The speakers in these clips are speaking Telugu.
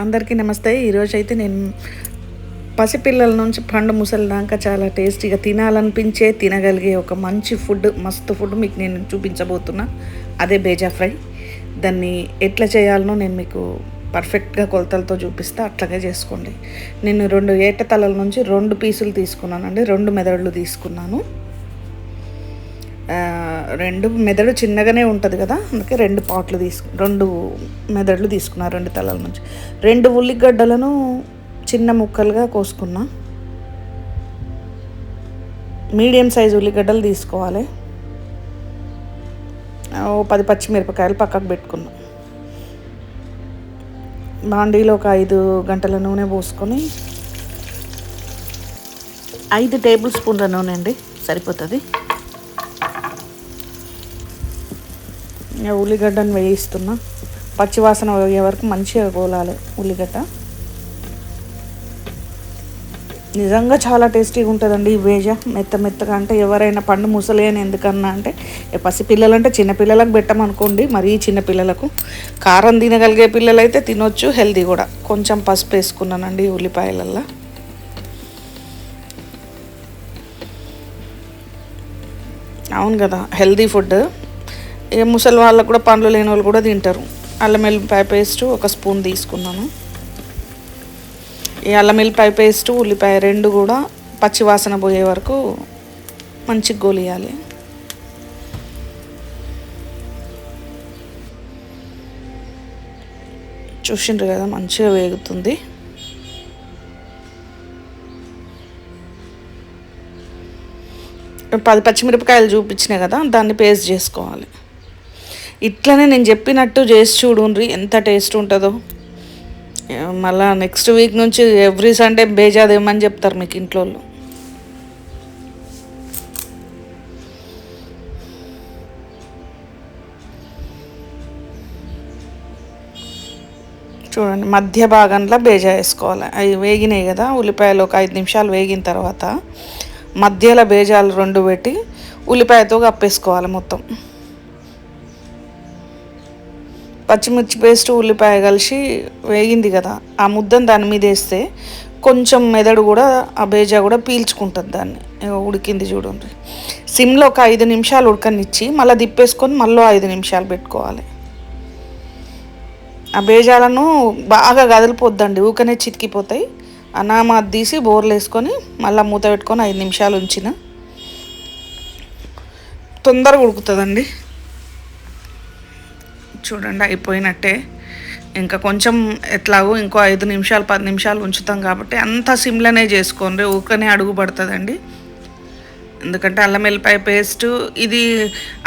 అందరికీ నమస్తే. ఈరోజు అయితే నేను పసిపిల్లల నుంచి పండు ముసలి దాకా చాలా టేస్టీగా తినాలనిపించే తినగలిగే ఒక మంచి ఫుడ్ మస్తు ఫుడ్ మీకు నేను చూపించబోతున్నా. అదే బేజా ఫ్రై. దాన్ని ఎట్లా చేయాలనో నేను మీకు పర్ఫెక్ట్గా కొలతలతో చూపిస్తే. అట్లాగే చేసుకోండి. నేను రెండు ఏట తలల నుంచి రెండు పీసులు తీసుకున్నానండి. రెండు మెదడులు తీసుకున్నాను. రెండు మెదడు చిన్నగానే ఉంటుంది కదా అందుకే రెండు పాట్లు తీసుకు రెండు మెదడులు తీసుకున్నా రెండు తలల నుంచి. రెండు ఉల్లిగడ్డలను చిన్న ముక్కలుగా కోసుకున్నా. మీడియం సైజ్ ఉల్లిగడ్డలు తీసుకోవాలి. ఓ పది పచ్చిమిరపకాయలు పక్కకు పెట్టుకున్నా. బాండీలో ఒక ఐదు గంటల నూనె పోసుకొని ఐదు టేబుల్ స్పూన్ల నూనె అండి సరిపోతుంది. ఉల్లిగడ్డను వేయిస్తున్నా. పచ్చివాసన పోయే వరకు మంచిగా గోలాలి ఉల్లిగడ్డ. నిజంగా చాలా టేస్టీగా ఉంటుందండి ఈ వేజ మెత్త మెత్తగా అంటే ఎవరైనా పండు ముసలి అని ఎందుకన్నా అంటే ఏ పసి పిల్లలంటే చిన్నపిల్లలకు పెట్టమనుకోండి మరీ చిన్నపిల్లలకు కారం తినగలిగే పిల్లలైతే తినొచ్చు హెల్దీ కూడా. కొంచెం పసుపు వేసుకున్నానండి ఉల్లిపాయలల్లో. అవును కదా హెల్దీ ఫుడ్ ఇక ముసలి వాళ్ళకు కూడా పండ్లు లేని వాళ్ళు కూడా తింటారు. అల్లం పై పేస్ట్ ఒక స్పూన్ తీసుకున్నాను. ఈ అల్లం పై పేస్ట్ ఉల్లిపాయ రెండు కూడా పచ్చి వాసన పోయే వరకు మంచిగా గోలియాలి. చూసిండ్రు కదా మంచిగా వేగుతుంది. పది పచ్చిమిరపకాయలు చూపించినాయి కదా దాన్ని పేస్ట్ చేసుకోవాలి. ఇట్లనే నేను చెప్పినట్టు చేసి చూడుండ్రి. ఎంత టేస్ట్ ఉంటుందో. మళ్ళీ మళ్ళా నెక్స్ట్ వీక్ నుంచి ఎవ్రీ సండే బేజాదేమని చెప్తారు మీకు ఇంట్లో వాళ్ళు. చూడండి మధ్య భాగంలో బేజా వేసుకోవాలి. అవి వేగినాయి కదా ఉల్లిపాయలు ఒక ఐదు నిమిషాలు వేగిన తర్వాత మధ్యలో బేజాలు రెండు పెట్టి ఉల్లిపాయతో కప్పేసుకోవాలి మొత్తం. పచ్చిమిర్చి పేస్ట్ ఉల్లిపాయ కలిసి వేగింది కదా ఆ ముద్దను దాని మీద వేస్తే కొంచెం మెదడు కూడా ఆ బేజా కూడా పీల్చుకుంటుంది దాన్ని. ఉడికింది చూడండి. సిమ్లో ఒక ఐదు నిమిషాలు ఉడకనిచ్చి మళ్ళీ దిప్పేసుకొని మళ్ళీ ఐదు నిమిషాలు పెట్టుకోవాలి. ఆ బేజాలను బాగా కదిలిపోద్దండి ఊకనే చితికిపోతాయి. అనామాది తీసి బోర్లు వేసుకొని మళ్ళీ మూత పెట్టుకొని ఐదు నిమిషాలు ఉంచిన. తొందరగా ఉడుకుతుందండి. చూడండి అయిపోయినట్టే. ఇంకా కొంచెం ఎట్లాగో ఇంకో ఐదు నిమిషాలు పది నిమిషాలు ఉంచుతాం కాబట్టి అంతా సిమ్లనే చేసుకోండి ఊకనే అడుగు పడుతుందండి. ఎందుకంటే అల్లం వెల్లిపాయ పేస్ట్ ఇది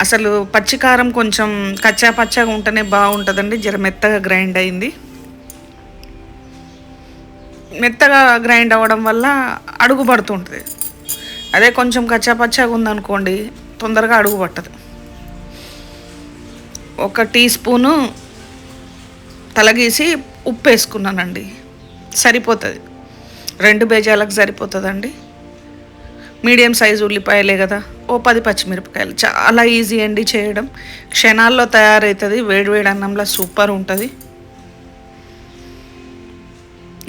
అసలు పచ్చికారం కొంచెం కచ్చా పచ్చగా ఉంటేనే బాగుంటుందండి జర మెత్తగా గ్రైండ్ అయింది. మెత్తగా గ్రైండ్ అవ్వడం వల్ల అడుగు పడుతుంటుంది. అదే కొంచెం కచ్చా పచ్చగా ఉందనుకోండి తొందరగా అడుగు పట్టదు. ఒక టీ స్పూను తలగీసి ఉప్పు వేసుకున్నానండి సరిపోతుంది. రెండు బేజాలకు సరిపోతుందండి. మీడియం సైజు ఉల్లిపాయలే కదా. ఓ పది పచ్చిమిరపకాయలు. చాలా ఈజీ అండి చేయడం. క్షణాల్లో తయారవుతుంది వేడివేడి అన్నంలో సూపర్ ఉంటుంది.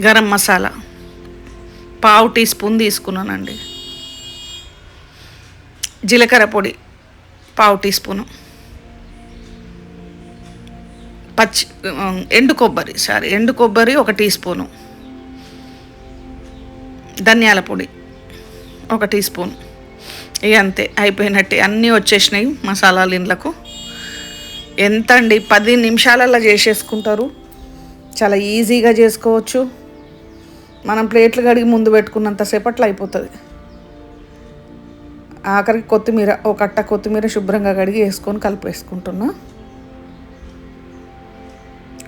గరం మసాలా. పావు టీ స్పూన్ తీసుకున్నానండి. జీలకర్ర పొడి పావు టీ స్పూను. పచ్చి ఎండు కొబ్బరి సారీ ఎండు కొబ్బరి ఒక టీ స్పూను. ధనియాల పొడి ఒక టీ స్పూన్. ఇక అంతే అయిపోయినట్టే. అన్నీ వచ్చేసినాయి మసాలాలు ఇండ్లకు. ఎంత అండి? పది నిమిషాలలో చేసేసుకుంటారు. చాలా ఈజీగా చేసుకోవచ్చు. మనం ప్లేట్లు కడిగి ముందు పెట్టుకున్నంత సేపట్లో అయిపోతుంది. ఆఖరికి కొత్తిమీర ఒక కట్ట కొత్తిమీర శుభ్రంగా కడిగి వేసుకొని కలిపేసుకుంటున్నా.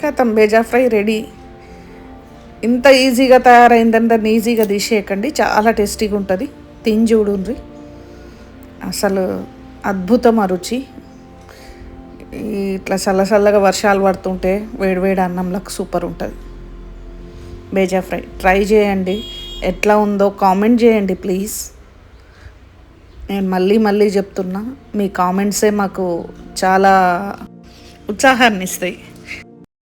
కథం బేజా ఫ్రై రెడీ. ఇంత ఈజీగా తయారైందని దాన్ని ఈజీగా తీసేయకండి చాలా టేస్టీగా ఉంటుంది. తిని చూడుండ్రి. అసలు అద్భుతం ఆ రుచి. ఇట్లా చల్ల చల్లగా వర్షాలు పడుతుంటే వేడివేడి అన్నంలకు సూపర్ ఉంటుంది. బేజా ఫ్రై. ట్రై చేయండి. ఎట్లా ఉందో కామెంట్ చేయండి ప్లీజ్. నేను మళ్ళీ మళ్ళీ చెప్తున్నా మీ కామెంట్సే మాకు చాలా ఉత్సాహాన్ని ఇస్తాయి